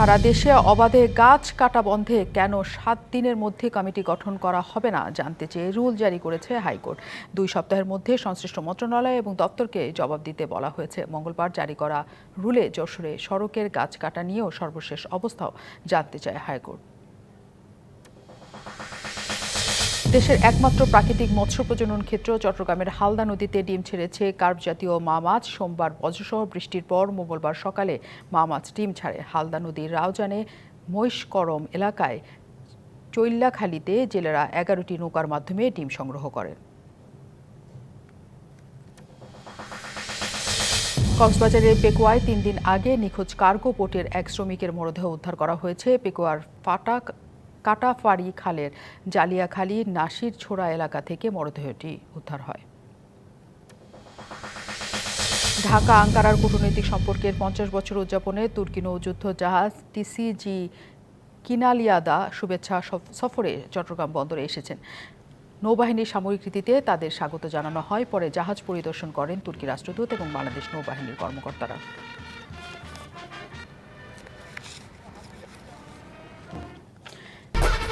সারা দেশে অবাধে গাছ কাটা বন্ধে কেন সাত দিনের মধ্যে কমিটি গঠন করা হবে না জানতে চেয়ে রুল জারি করেছে হাইকোর্ট। দুই সপ্তাহের মধ্যে সংশ্লিষ্ট মন্ত্রণালয় এবং দপ্তরকে জবাব দিতে বলা হয়েছে। মঙ্গলবার জারি করা রুলে যশোরে সড়কের গাছ কাটা নিয়েও সর্বশেষ অবস্থাও জানতে চায় হাইকোর্ট। দেশের একমাত্র প্রাকৃতিক মৎস্য প্রজনন ক্ষেত্র, চট্টগ্রামের হালদা নদীতে ডিম ছেড়েছে কার্প জাতীয় মা মাছ। সোমবার বজ্রসহ বৃষ্টির পর মঙ্গলবার সকালে মা মাছ ডিম ছাড়ে। হালদা নদীর রাউজানে মহিষকরম এলাকায় চৈল্লাখালীতে জেলেরা এগারোটি নৌকার মাধ্যমে ডিম সংগ্রহ করেন কক্সবাজারের পেকুয়ায় তিন দিন আগে নিখোঁজ কার্গো বোটের এক শ্রমিকের মরদেহ উদ্ধার করা হয়েছে। পেকুয়ার ফাটাক কাটাফাড়ি খালের জালিয়াখালী নাসির ছোড়া এলাকা থেকে মরদেহটি উদ্ধার হয়। ঢাকা আঙ্কারার কূটনৈতিক সম্পর্কের পঞ্চাশ বছর উদযাপনে তুর্কি নৌযুদ্ধ জাহাজ টিসিজি কিনালিয়াদা শুভেচ্ছা সফ- সফরে চট্টগ্রাম বন্দরে এসেছেন। নৌবাহিনীর সামরিক রীতিতে তাদের স্বাগত জানানো হয়। পরে জাহাজ পরিদর্শন করেন তুর্কি রাষ্ট্রদূত এবং বাংলাদেশ নৌবাহিনীর কর্মকর্তারা।